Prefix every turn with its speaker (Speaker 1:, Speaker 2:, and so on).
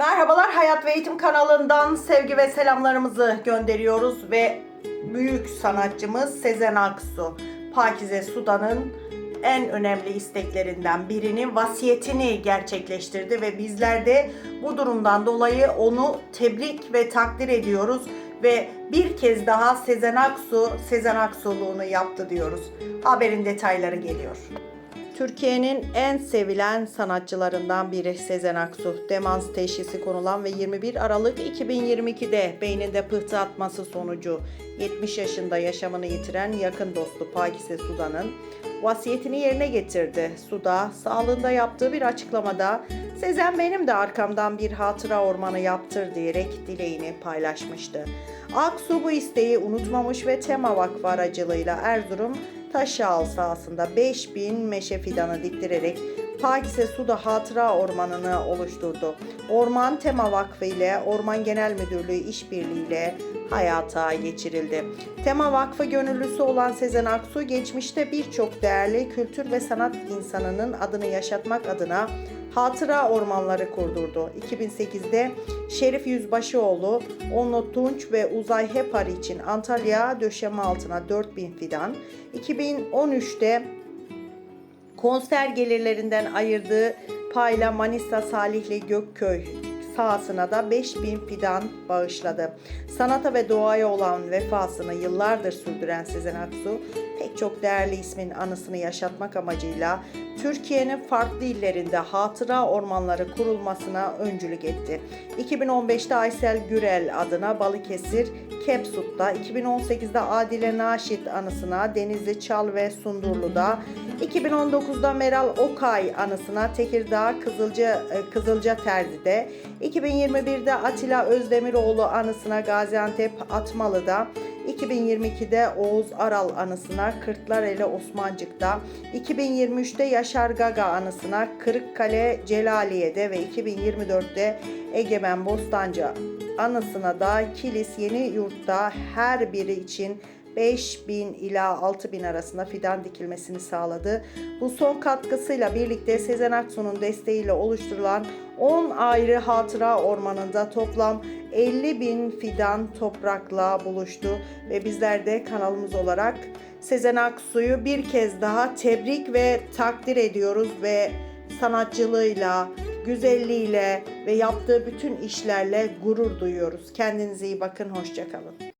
Speaker 1: Merhabalar Hayat ve Eğitim kanalından sevgi ve selamlarımızı gönderiyoruz ve büyük sanatçımız Sezen Aksu, Pakize Sudan'ın en önemli isteklerinden birini vasiyetini gerçekleştirdi ve bizler de bu durumdan dolayı onu tebrik ve takdir ediyoruz ve bir kez daha Sezen Aksu Sezen Aksuluğunu yaptı diyoruz. Haberin detayları geliyor. Türkiye'nin en sevilen sanatçılarından biri Sezen Aksu. Demans teşhisi konulan ve 21 Aralık 2022'de beyninde pıhtı atması sonucu 70 yaşında yaşamını yitiren yakın dostu Pakize Sudan'ın vasiyetini yerine getirdi. Suda sağlığında yaptığı bir açıklamada Sezen benim de arkamdan bir hatıra ormanı yaptır diyerek dileğini paylaşmıştı. Aksu bu isteği unutmamış ve Tema Vakfı aracılığıyla Erzurum Taşyağıl sahasında 5000 meşe fidanı diktirerek Pakize Suda Hatıra Ormanı'nı oluşturdu. Orman Tema Vakfı ile Orman Genel Müdürlüğü işbirliğiyle hayata geçirildi. Tema Vakfı gönüllüsü olan Sezen Aksu geçmişte birçok değerli kültür ve sanat insanının adını yaşatmak adına hatıra ormanları kurdurdu. 2008'de Şerif Yüzbaşıoğlu, Onno Tunç ve Uzay Hepar için Antalya döşeme altına 4000 fidan, 2013'te konser gelirlerinden ayırdığı payla Manisa Salihli Gökköy sahasına da 5000 fidan bağışladı. Sanata ve doğaya olan vefasını yıllardır sürdüren Sezen Aksu, pek çok değerli ismin anısını yaşatmak amacıyla Türkiye'nin farklı illerinde hatıra ormanları kurulmasına öncülük etti. 2015'te Aysel Gürel adına Balıkesir Kepsut'ta, 2018'de Adile Naşit anısına Denizli Çal ve Sundurlu'da, 2019'da Meral Okay anısına Tekirdağ Kızılca e, Kızılca Terzi'de, 2021'de Atilla Özdemiroğlu anısına Gaziantep Atmalı'da, 2022'de Oğuz Aral anısına Kırklareli Osmancık'ta, 2023'te Yaşar Gaga anısına Kırıkkale Celaliye'de ve 2024'te Egemen Bostancı anısına da Kilis Yeni Yurt'ta her biri için 5000 ila 6000 arasında fidan dikilmesini sağladı. Bu son katkısıyla birlikte Sezen Aksu'nun desteğiyle oluşturulan 10 ayrı hatıra ormanında toplam 50 bin fidan toprakla buluştu ve bizler de kanalımız olarak Sezen Aksu'yu bir kez daha tebrik ve takdir ediyoruz ve sanatçılığıyla, güzelliğiyle ve yaptığı bütün işlerle gurur duyuyoruz. Kendinize iyi bakın, hoşçakalın.